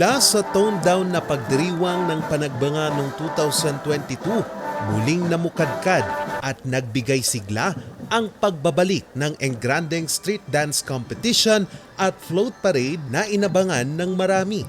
Mula sa toned down na pagdiriwang ng panagbanga noong 2022, muling namukadkad at nagbigay sigla ang pagbabalik ng Engrandeng Street Dance Competition at Float Parade na inabangan ng marami.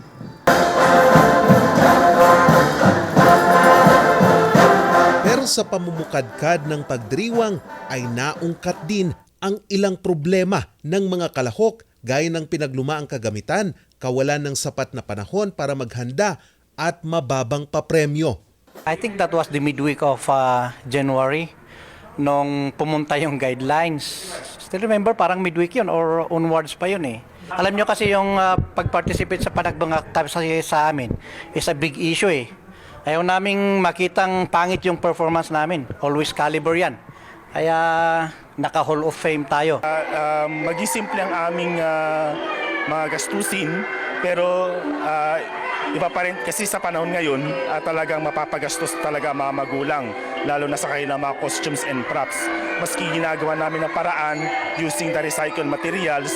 Pero sa pamumukadkad ng pagdiriwang ay naungkat din ang ilang problema ng mga kalahok gaya ng pinaglumaang kagamitan, kawalan ng sapat na panahon para maghanda at mababang papremyo. I think that was the midweek of uh, January nung pumunta yung guidelines. Still remember, parang midweek yun or onwards pa yun eh. Alam nyo kasi yung uh, pag-participate sa panagbang sa, sa amin is a big issue eh. Ayaw naming makitang pangit yung performance namin. Always caliber yan. Kaya naka-Hall of Fame tayo. uh, maging simple ang aming ah, mga gastusin pero ah, iba pa rin kasi sa panahon ngayon ah, talagang mapapagastos talaga mga magulang lalo na sa kanilang mga costumes and props maski ginagawa namin ng paraan using the recycled materials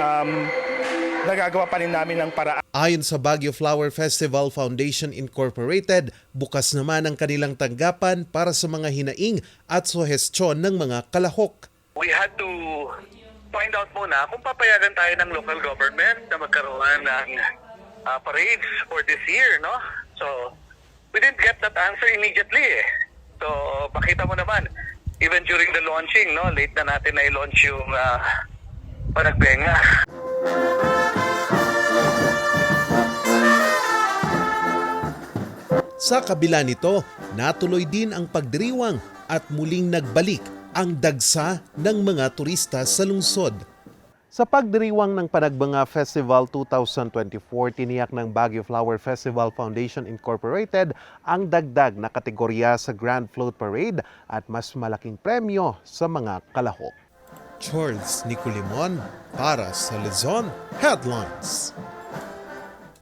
um, nagagawa pa rin namin ng paraan Ayon sa Baguio Flower Festival Foundation Incorporated, bukas naman ang kanilang tanggapan para sa mga hinaing at suhestyon ng mga kalahok. we had to find out muna kung papayagan tayo ng local government na magkaroon ng uh, parades for this year, no? So, we didn't get that answer immediately eh. So, pakita mo naman, even during the launching, no? Late na natin na i-launch yung uh, panagbenga. Sa kabila nito, natuloy din ang pagdiriwang at muling nagbalik ang dagsa ng mga turista sa lungsod. Sa pagdiriwang ng Panagbanga Festival 2024, tiniyak ng Baguio Flower Festival Foundation Incorporated ang dagdag na kategorya sa Grand Float Parade at mas malaking premyo sa mga kalahok. Charles Nicolimon para sa Luzon Headlines.